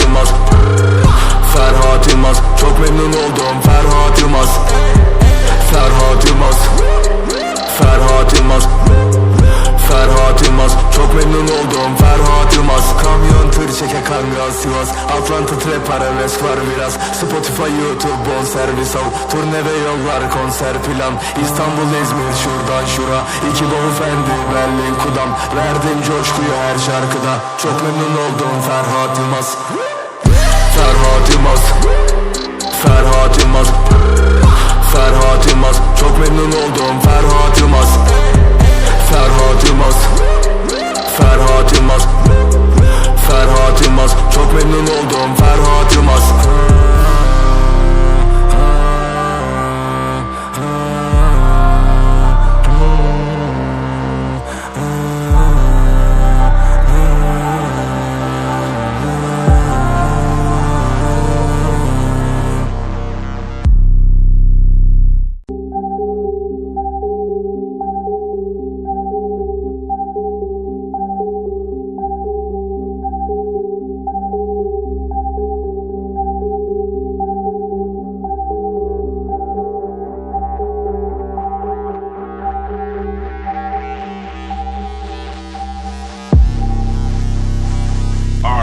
Yılmaz. Ferhat Yılmaz. Çok memnun oldum. Ferhat Yılmaz kangal Sivas Atlanta trap arabesk var biraz. Spotify YouTube bon servis al. Turne ve yollar konser plan. İstanbul İzmir şuradan şura. İki bavul fendi Berlin Kudam. Verdim coşkuyu her şarkıda. Çok memnun oldum Ferhat Yılmaz. Ferhat Yılmaz. Ferhat Yılmaz. Ferhat Yılmaz. Çok memnun oldum Ferhat Yılmaz. Ferhat Yılmaz. Ferhat Yılmaz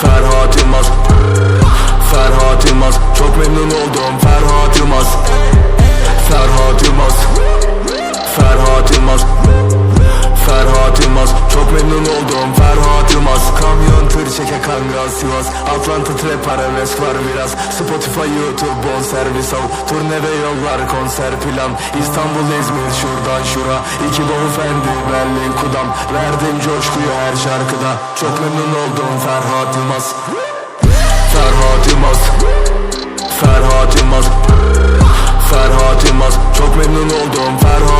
Ferhat Yılmaz. Ferhat Yılmaz. Çok memnun oldum. Ferhat Yılmaz. Ferhat Yılmaz. Ferhat Yılmaz. Ferhat Yılmaz. Çok memnun oldum. Ferhat Yılmaz. Kamyon tır çeke kangal Sivas Atlanta trap arabesk var biraz. Spotify YouTube bon servis al. Turne ve yollar konser plan. İstanbul İzmir şuradan şura. İki bavul fendi Berlin Kudam. Verdim coşkuyu her şarkıda. Çok memnun oldum Ferhat Yılmaz. Ferhat Yılmaz. Ferhat Yılmaz. Ferhat Yılmaz. Çok memnun oldum Ferhat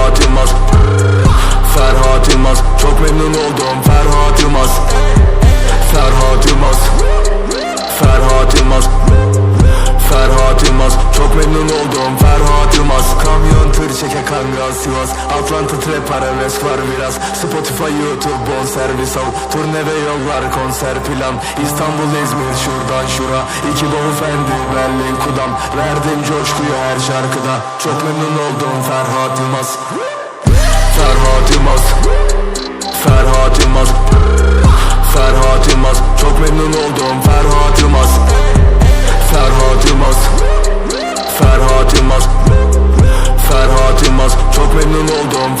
Ferhat Yılmaz. Çok memnun oldum. Ferhat Yılmaz. Ferhat Yılmaz. Ferhat Yılmaz. Ferhat Yılmaz. Çok memnun oldum. Ferhat Yılmaz. Kamyon tır çeke kangal Sivas. Atlanta trap arabesk var biraz. Spotify YouTube bon servis al. Turne ve yollar konser plan. İstanbul İzmir şuradan şura. İki bavul fendi Berlin Kudam. Verdim coşkuyu her şarkıda. Çok memnun oldum Ferhat Yılmaz Ferhat Yılmaz. Ferhat Yılmaz. Ferhat Yılmaz. Çok memnun oldum. Ferhat Yılmaz. Ferhat Yılmaz. Ferhat Yılmaz. Ferhat Yılmaz. Çok memnun oldum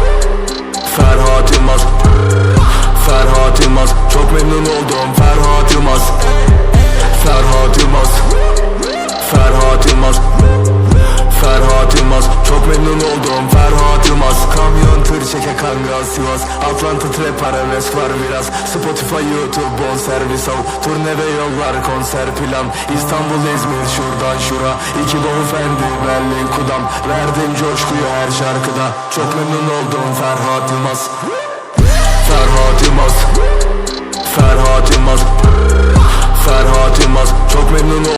Ferhat Yılmaz. Ferhat Yılmaz. Çok memnun oldum. Ferhat Yılmaz. Ferhat Yılmaz. Ferhat Yılmaz. Ferhat Yılmaz. Çok memnun oldum Çeke kangal Sivas Atlanta trap arabesk var biraz. Spotify YouTube bon servis al. Turne ve yollar konser plan. İstanbul İzmir şuradan şura. İki bavul fendi Berlin Kudam. Verdim coşkuyu her şarkıda. Çok memnun oldum Ferhat Yılmaz. Ferhat Yılmaz. Ferhat Yılmaz. Ferhat Yılmaz. Çok memnun oldum